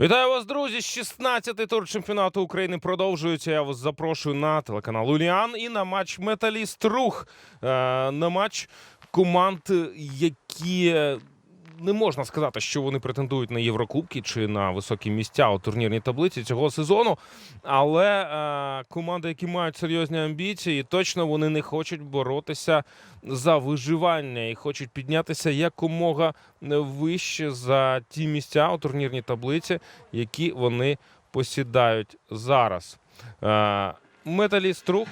Вітаю вас, друзі! 16-й тур чемпіонату України продовжується. Я вас запрошую на телеканал Уліан і на матч Металіст Рух. Е, на матч команд, які не можна сказати, що вони претендують на Єврокубки чи на високі місця у турнірній таблиці цього сезону. Але е, команди, які мають серйозні амбіції, точно вони не хочуть боротися за виживання і хочуть піднятися якомога вище за ті місця у турнірній таблиці, які вони посідають зараз. Е, Металіст рух.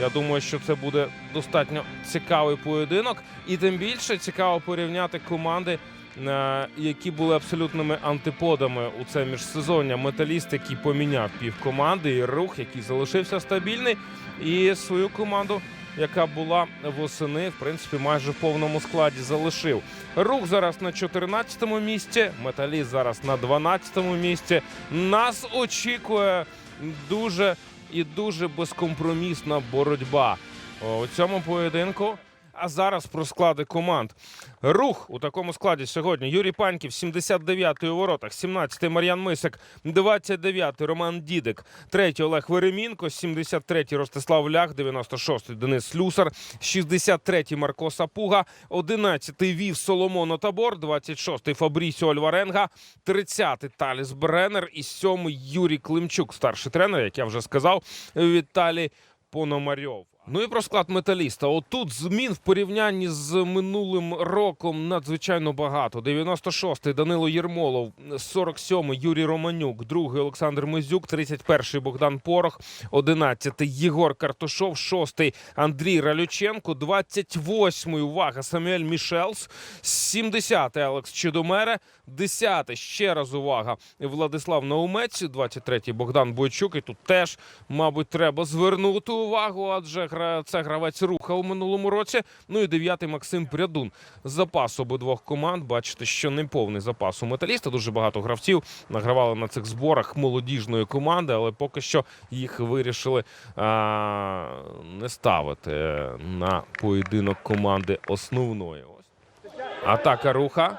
Я думаю, що це буде достатньо цікавий поєдинок, і тим більше цікаво порівняти команди, е, які були абсолютними антиподами у це міжсезоння. Металіст, який поміняв пів команди, і рух, який залишився стабільний, і свою команду, яка була восени, в принципі, майже в повному складі залишив. Рух зараз на 14-му місці, металіст зараз на 12-му місці. Нас очікує дуже і дуже безкомпромісна боротьба у цьому поєдинку. А зараз про склади команд. Рух у такому складі сьогодні. Юрій Паньків, 79-й у воротах, 17-й Мар'ян Мисик, 29-й Роман Дідик, 3-й Олег Веремінко, 73-й Ростислав Лях, 96-й Денис Слюсар, 63-й Марко Сапуга, 11-й Вів Соломоно Табор, 26-й Фабрісіо Альваренга, 30-й Таліс Бренер і 7-й Юрій Климчук, старший тренер, як я вже сказав, Віталій Пономарьов. Ну і про склад металіста. Отут змін в порівнянні з минулим роком надзвичайно багато. 96-й Данило Єрмолов, 47-й Юрій Романюк, 2-й Олександр Мизюк, 31-й Богдан Порох, 11-й Єгор Картушов, 6-й Андрій Ралюченко, 28-й увага Самюель Мішелс, 70-й Алекс Чедомере, 10-й ще раз увага Владислав Наумець, 23-й Богдан Бойчук. І тут теж, мабуть, треба звернути увагу, адже гра- це гравець руха у минулому році. Ну і 9-й Максим Прядун. Запас обидвох команд. Бачите, що не повний запас у металіста. Дуже багато гравців награвали на цих зборах молодіжної команди, але поки що їх вирішили а, не ставити на поєдинок команди основної. Атака руха.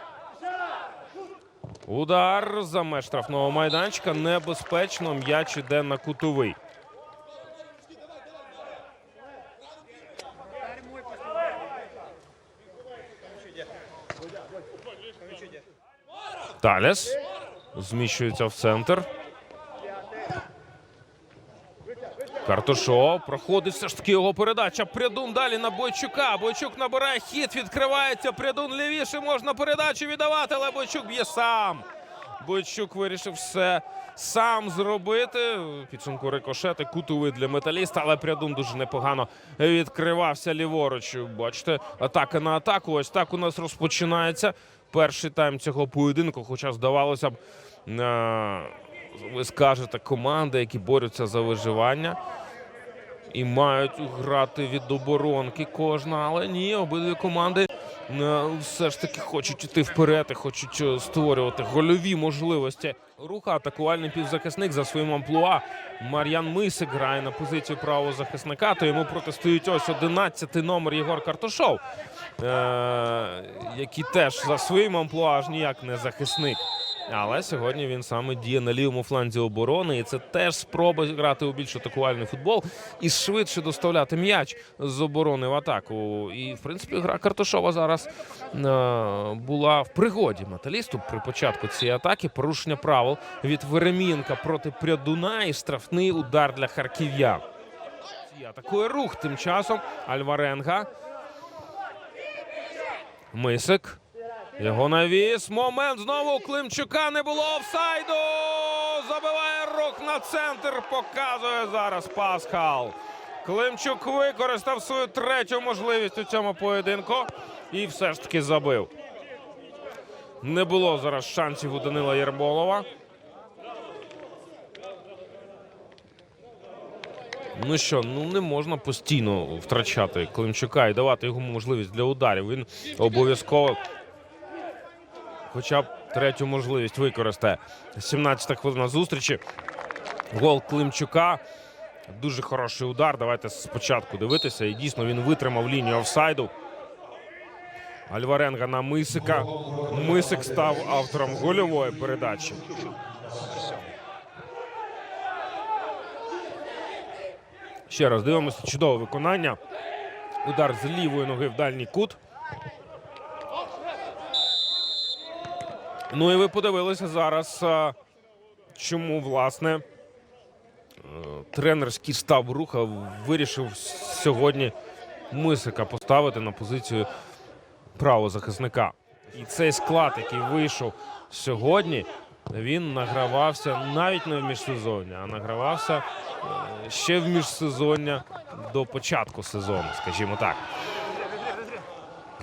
Удар за меж штрафного майданчика. Небезпечно. М'яч іде на кутовий. Таліс зміщується в центр. Картушов проходить все ж таки його передача. Прядун далі на Бойчука. Бойчук набирає хід, відкривається. Прядун лівіше можна передачу віддавати, але Бойчук б'є сам. Бойчук вирішив все сам зробити. Підсумку рикошети, кутовий для металіста, але Прядун дуже непогано відкривався ліворуч. Бачите, атака на атаку. Ось так у нас розпочинається перший тайм цього поєдинку. Хоча здавалося б, е, ви скажете, команди, які борються за виживання. І мають грати від оборонки кожна, але ні, обидві команди е, все ж таки хочуть іти вперед і хочуть е, створювати гольові можливості. Руха атакувальний півзахисник за своїм амплуа. Мар'ян Мисик грає на позицію правого захисника, то йому протистоїть ось 11-й номер Єгор Картошов, е- який теж за своїм амплуа аж ніяк не захисник. Але сьогодні він саме діє на лівому фланзі оборони, і це теж спроба грати у більш атакувальний футбол і швидше доставляти м'яч з оборони в атаку. І в принципі гра Картошова зараз е, була в пригоді металісту при початку цієї атаки. Порушення правил від Веремінка проти Прядуна і штрафний удар для харків'ян. Атакує рух тим часом. Альваренга. Мисик. Його навіс. Момент знову Климчука не було офсайду. Забиває рух на центр. Показує зараз Пасхал. Климчук використав свою третю можливість у цьому поєдинку і все ж таки забив. Не було зараз шансів у Данила Єрболова. Ну що, ну не можна постійно втрачати Климчука і давати йому можливість для ударів. Він обов'язково хоча б третю можливість використає. 17-та хвилина зустрічі. Гол Климчука. Дуже хороший удар. Давайте спочатку дивитися. І дійсно він витримав лінію офсайду. Альваренга на Мисика. Мисик став автором гольової передачі. Ще раз дивимося, чудове виконання. Удар з лівої ноги в дальній кут. Ну і ви подивилися зараз, чому власне е, тренерський штаб руха вирішив сьогодні Мисика поставити на позицію правозахисника. І цей склад, який вийшов сьогодні, він награвався навіть не в міжсезоння, а награвався е, ще в міжсезоння до початку сезону, скажімо так.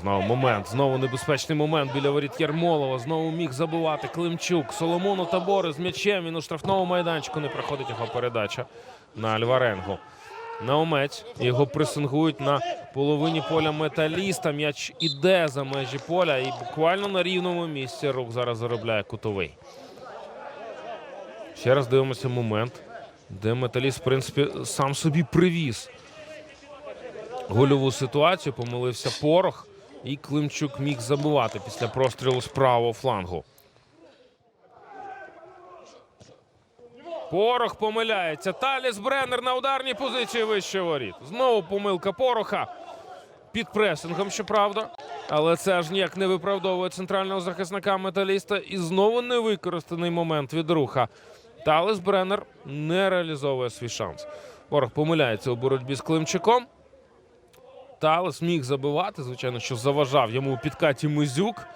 Знову момент, знову небезпечний момент біля воріт Ярмолова. Знову міг забивати Климчук. Соломону Табори з м'ячем. Він у штрафному майданчику не проходить його передача на Альваренгу. Наумець його пресингують на половині поля металіста. М'яч іде за межі поля і буквально на рівному місці рух зараз заробляє кутовий. Ще раз дивимося момент, де металіст, в принципі, сам собі привіз гольову ситуацію. Помилився порох, і Климчук міг забивати після прострілу з правого флангу. Порох помиляється. Таліс Бреннер на ударній позиції вище воріт. Знову помилка Пороха під пресингом, щоправда. Але це аж ніяк не виправдовує центрального захисника металіста. І знову невикористаний момент від руха. Таліс Бреннер не реалізовує свій шанс. Порох помиляється у боротьбі з Климчуком. Талес міг забивати, звичайно, що заважав йому у підкаті Мизюк.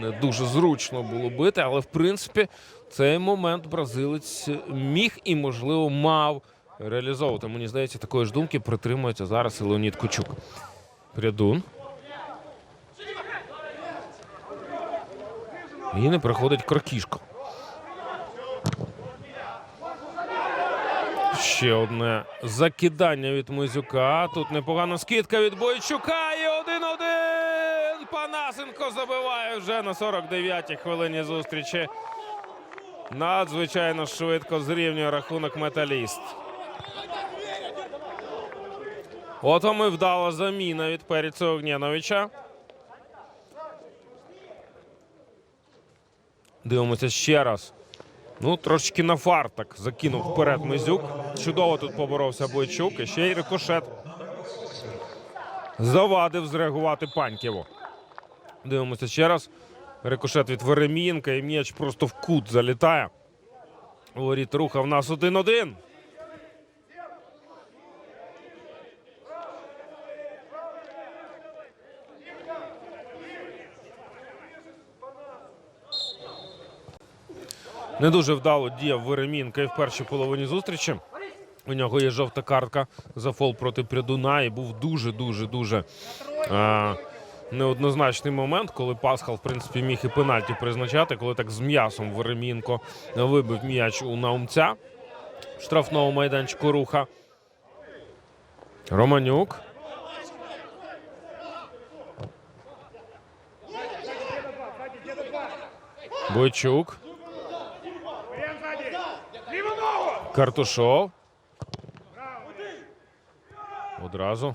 Не дуже зручно було бити, але в принципі цей момент бразилець міг і, можливо, мав реалізовувати. Мені здається, такої ж думки притримується зараз і Леонід Кучук. Прядун. І не приходить Крокішко. Ще одне закидання від Мизюка. Тут непогана скидка від Бойчука. І 1-1. Панасенко забиває вже на 49-й хвилині зустрічі. Надзвичайно швидко зрівнює рахунок металіст. От вам і вдала заміна від Періца Огнєновича. Дивимося ще раз. Ну, трошечки на фар так закинув вперед Мизюк. Чудово тут поборовся Бойчук. І ще й рикошет. Завадив зреагувати Паньківу. Дивимося ще раз. Рикошет від Веремінка і м'яч просто в кут залітає. Воріт руха в нас 1-1. Не дуже вдало діяв Веремінка і в першій половині зустрічі. У нього є жовта картка за фол проти Прядуна. І був дуже, дуже, дуже е, неоднозначний момент, коли Пасхал, в принципі, міг і пенальті призначати, коли так з м'ясом Веремінко вибив м'яч у наумця в штрафному майданчику руха. Романюк. Бойчук. Картушов. Одразу.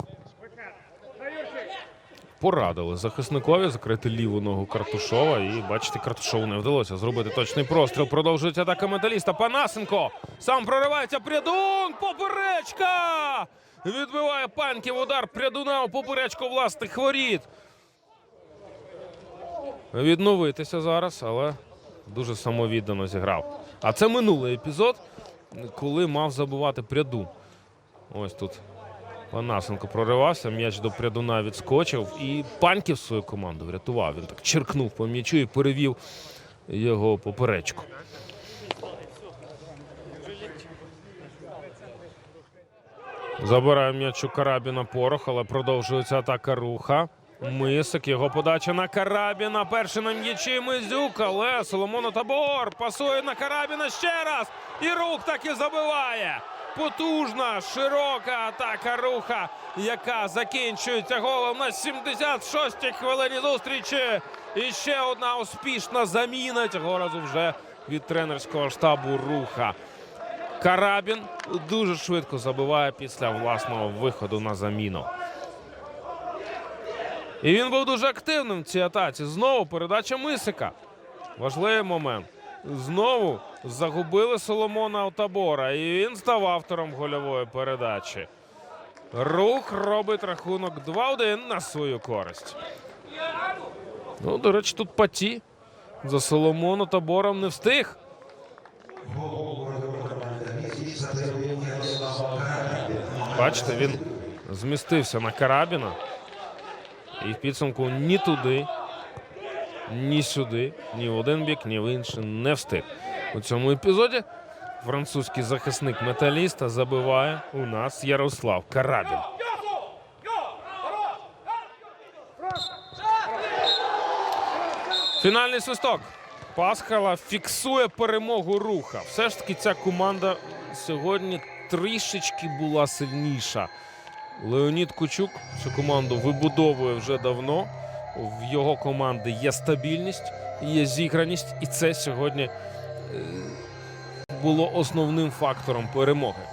Порадили захисникові закрити ліву ногу Картушова. І бачите, Картушову не вдалося зробити точний простріл. Продовжується атака металіста. Панасенко сам проривається. Прядун. Поперечка! Відбиває панків удар Прядуна у поперечку власних воріт. Відновитися зараз, але дуже самовіддано зіграв. А це минулий епізод, коли мав забувати пряду. Ось тут Панасенко проривався, м'яч до прядуна відскочив і паньків свою команду врятував. Він так черкнув по м'ячу і перевів його поперечку. Забирає м'яч у Карабіна Порох, але продовжується атака руха. Мисик, його подача на Карабіна. Перший на м'ячі Мизюк, але Соломоно Табор пасує на Карабіна ще раз. І рух таки забиває. Потужна, широка атака руха, яка закінчується голом на 76-й хвилині зустрічі. І ще одна успішна заміна цього разу вже від тренерського штабу руха. Карабін дуже швидко забиває після власного виходу на заміну. І він був дуже активним в цій атаці. Знову передача Мисика. Важливий момент. знову загубили Соломона Отабора, і він став автором гольової передачі. Рух робить рахунок 2-1 на свою користь. Ну, до речі, тут паті за Соломону Табором не встиг. Бачите, він змістився на Карабіна. І в підсумку ні туди, ні сюди, ні в один бік, ні в інший не встиг. У цьому епізоді французький захисник металіста забиває у нас Ярослав Карабін. Фінальний свисток. Пасхала фіксує перемогу руха. Все ж таки ця команда сьогодні трішечки була сильніша. Леонід Кучук цю команду вибудовує вже давно. В його команди є стабільність, є зіграність, і це сьогодні е, було основним фактором перемоги.